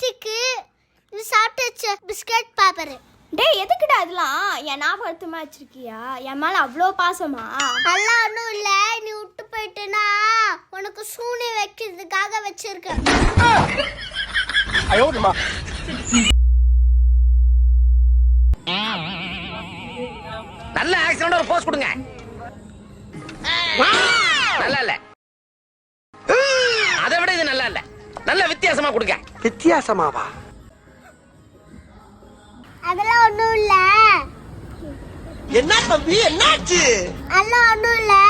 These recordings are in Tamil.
லிப்ஸ்டிக்கு இது சாப்பிட்டு பிஸ்கட் பேப்பர். டேய் எதுக்குடா அதெல்லாம்? என் ஞாபகத்துமா வச்சிருக்கியா? என் மேலே அவ்வளோ பாசமா? நல்லா ஒன்றும் இல்லை. நீ விட்டு போயிட்டேனா? உனக்கு சூனி வைக்கிறதுக்காக வச்சிருக்கேன். நல்ல ஆக்சிடென்ட் ஒரு போஸ்ட் கொடுங்க. வித்தியாசமா கொடுங்க. வித்தியாசமாவா? அதெல்லாம் ஒன்றும் இல்லை. என்ன தம்பி என்னாச்சு? அதெல்லாம் ஒன்றும் இல்லை.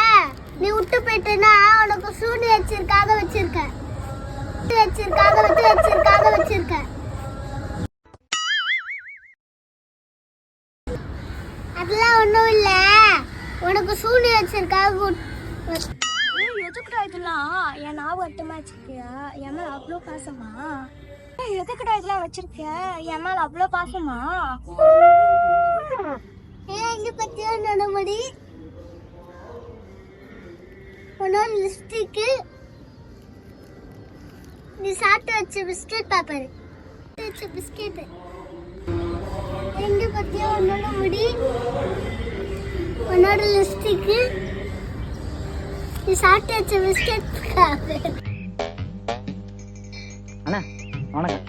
நீ விட்டு போயிட்டுனா உனக்கு சூனி வச்சிருக்காக வச்சிருக்கேன். வச்சிருக்காக வச்சு வச்சிருக்காக வச்சிருக்கேன். அதெல்லாம் ஒன்றும் இல்லை. உனக்கு சூனி வச்சிருக்காக எதுக்குடா என் என் ஞாபகத்துமா வச்சிருக்கியா? என் மேல அவ்வளோ பாசமா? எதுக்கிட்ட இதெல்லாம் வச்சிருக்க? என் மேல அவ்வளோ பாசமா? ஏன் பத்தியா நடமுடி உன்னோட லிஸ்டிக்கு நீ சாப்பிட்டு வச்ச பிஸ்கெட் பேப்பர் வச்ச பிஸ்கெட். எங்க பத்தியா உன்னோட முடி? உன்னோட லிஸ்டிக்கு நீ சாப்பிட்டு வச்ச பிஸ்கட் அண்ணா வணக்கம்.